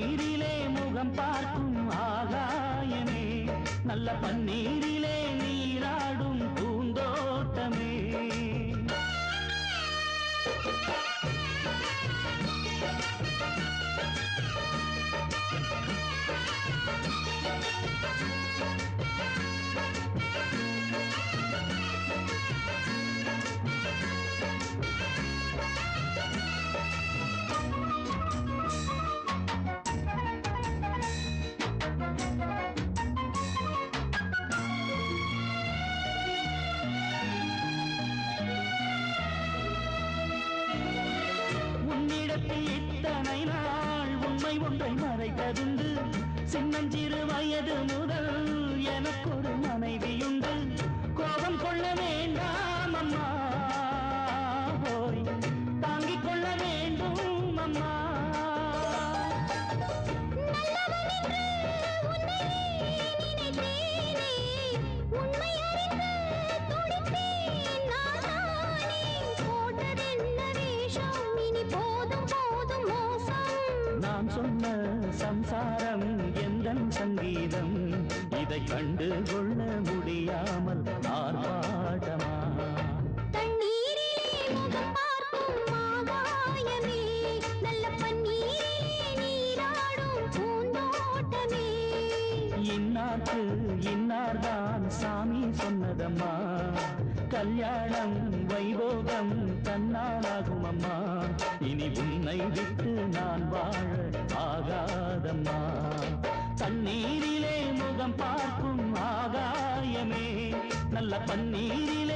பன்னீரிலே முகம் பார்க்கும் ஆகாயமே நல்ல பன்னீரிலே நீராடும் பூந்தோட்டமே மறைத்ததுண்டு சின்னஞ்சிறு வயது முதல் எனக்கொரு மனைவியுண்டு. கோபம் கொள்ள வேண்டாம். சங்கீதம் இதை கண்டு கொள்ள முடியாமல் ஆர்ப்பாட்டமா? இன்னார்க்கு இன்னார்தான் சாமி சொன்னதம்மா? கல்யாணம் வைபோகம் தன்னாலாகும் அம்மா இனி உன்னை விட்டு நான் பன்னீரில்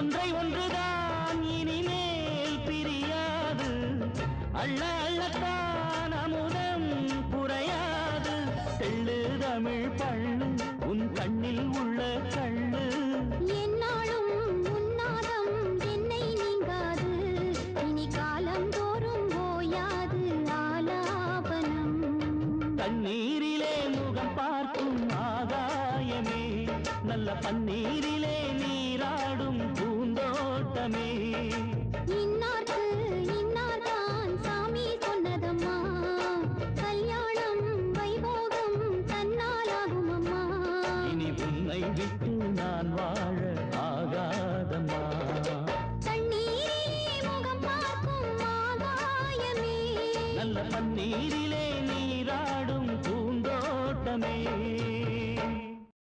ஒன்றை ஒன்றுதான் இனிமேல் பிரியாது. அள்ள அள்ளத்தான் அமுதம் குறையாது. தெள்ளு தமிழ் பள்ளு உன் கண்ணில் உள்ள கள்ளு. எந்நாளும் உன்னாதம் என்னை நீங்காது. இனி காலந்தோறும் ஓயாது ஆலாபனம். தண்ணீரிலே முகம் பார்க்கும் ஆகாயமே நல்ல பன்னீரிலே நீராடும் தண்ணீரிலே